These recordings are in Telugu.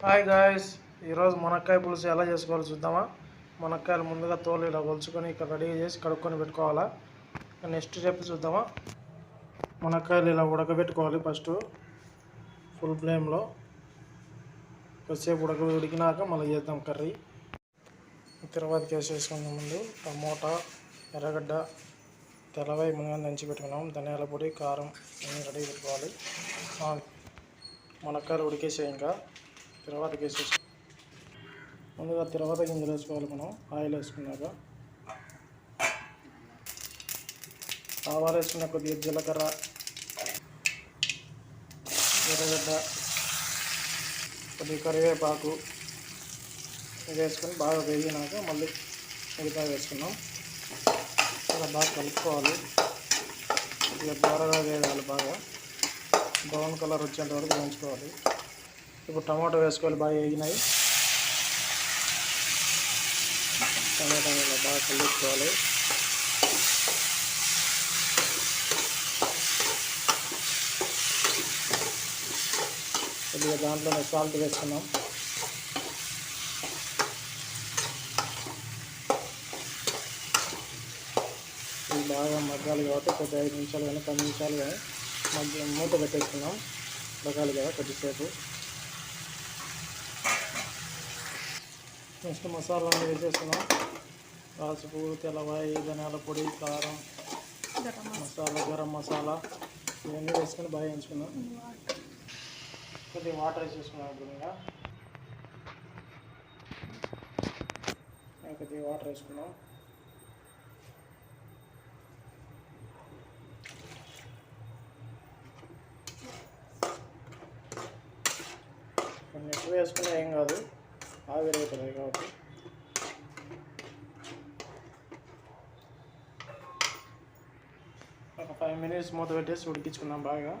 హాయ్ గాయస్ ఈరోజు మునక్కాయ పులుసు ఎలా చేసుకోవాలో చూద్దామా? మునక్కాయలు ముందుగా తోలు ఇలా కొలుచుకొని ఇక్కడ రెడీ చేసి కడుక్కొని పెట్టుకోవాలా? నెక్స్ట్ స్టెప్ చూద్దామా? మునక్కాయలు ఇలా ఉడకబెట్టుకోవాలి ఫస్ట్. ఫుల్ ఫ్లేమ్లో కొద్దిసేపు ఉడక ఉడికినాక మళ్ళీ చేద్దాం కర్రీ. తిరుపతికి వేసేసుకునే ముందు టమోటా ఎర్రగడ్డ తెల్లవాయి ముందుగా దంచి పెట్టుకున్నాం. ధనియాల పొడి కారం అన్నీ రెడీ పెట్టుకోవాలి. మునక్కాయలు ఉడికేసాయి ఇంకా. తర్వాత వేసేసి ముందుగా తర్వాత గింజలు వేసుకోవాలి మనం. ఆయిల్ వేసుకున్నాక. ఆవాలు వేసుకున్న కొద్దిగా జీలకర్ర ఎర్రగడ్డ కొద్దిగా కరివేపాకు ఇది వేసుకొని బాగా వేగినాక మళ్ళీ మిగతా వేసుకున్నాం చాలా బాగా కలుపుకోవాలి. కొద్దిగా దూరగా వేయాలి బాగా. బ్రౌన్ కలర్ వచ్చేంత వరకు వేయించుకోవాలి. ఇప్పుడు టమాటో వేసుకోవాలి బాగా వేగినాయి. టమాటా బాగా కలుపుకోవాలి. కొద్దిగా దాంట్లోనే సాల్ట్ వేసుకున్నాం ఇది బాగా మగ్గాలి కాబట్టి కొద్ది ఐదు నిమిషాలు కానీ పది నిమిషాలు కానీ మగ్గ మూత పెట్టేసుకున్నాం మగ్గాలి కదా కొద్దిసేపు. నెక్స్ట్ మసాలా అన్నీ వేసేసుకున్నాం పసుపు తెల్లవాయి ధనియాల పొడి కారం మసాలా గరం మసాలా ఇవన్నీ వేసుకొని బాగా వేయించుకున్నాం కొద్దిగా వాటర్ వేసేసుకున్నాం ఇంకా కొద్దిగా వాటర్ వేసుకున్నాం కొన్ని ఎక్కువ వేసుకున్నా ఏం కాదు. ఆవిరవుతున్నాయి కాబట్టి. ఒక ఫైవ్ మినిట్స్ మూత పెట్టేసి ఉడికించుకున్నాం బాగా.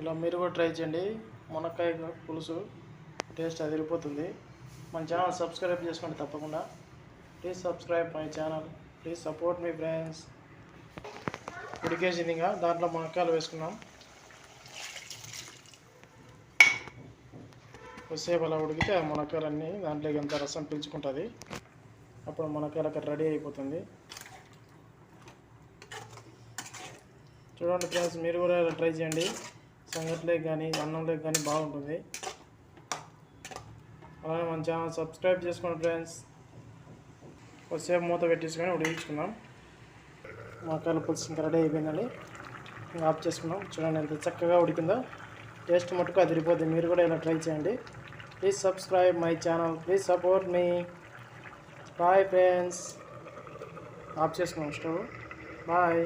ఇలా మీరు కూడా ట్రై చేయండి. మునక్కాయ పులుసు టేస్ట్ అదిరిపోతుంది. మన ఛానల్ సబ్స్క్రైబ్ చేసుకోండి తప్పకుండా. Please subscribe my channel please support me friends ఉడికేసింది ఇంకా. దాంట్లో మునక్కాయలు వేసుకున్నాం కొద్దిసేపు అలా ఉడికితే ఆ మునక్కాయలన్నీ దాంట్లోకి ఎంత రసం పీల్చుకుంటుంది. అప్పుడు మునక్కాయలు అక్కడ రెడీ అయిపోతుంది. చూడండి ఫ్రెండ్స్ మీరు కూడా ట్రై చేయండి. సంగట్లేకి కానీ అన్నంలోకి కానీ బాగుంటుంది. అలానే మన ఛానల్ సబ్స్క్రైబ్ చేసుకోండి ఫ్రెండ్స్. కొద్దిసేపు మూత పెట్టేసుకొని ఉడికించుకుందాం. మునక్కాయలు పులుసు ఇంకా రెడీ అయిపోయిందండి. ఇంకా ఆఫ్ చేసుకున్నాం చూడండి ఎంత చక్కగా ఉడికిందో. టేస్ట్ మటుకు అదిరిపోద్ది. మీరు కూడా ఇలా ట్రై చేయండి. Please subscribe my channel. Please support me. Bye friends. Of చేసుకున్నాం స్టవ్. బాయ్.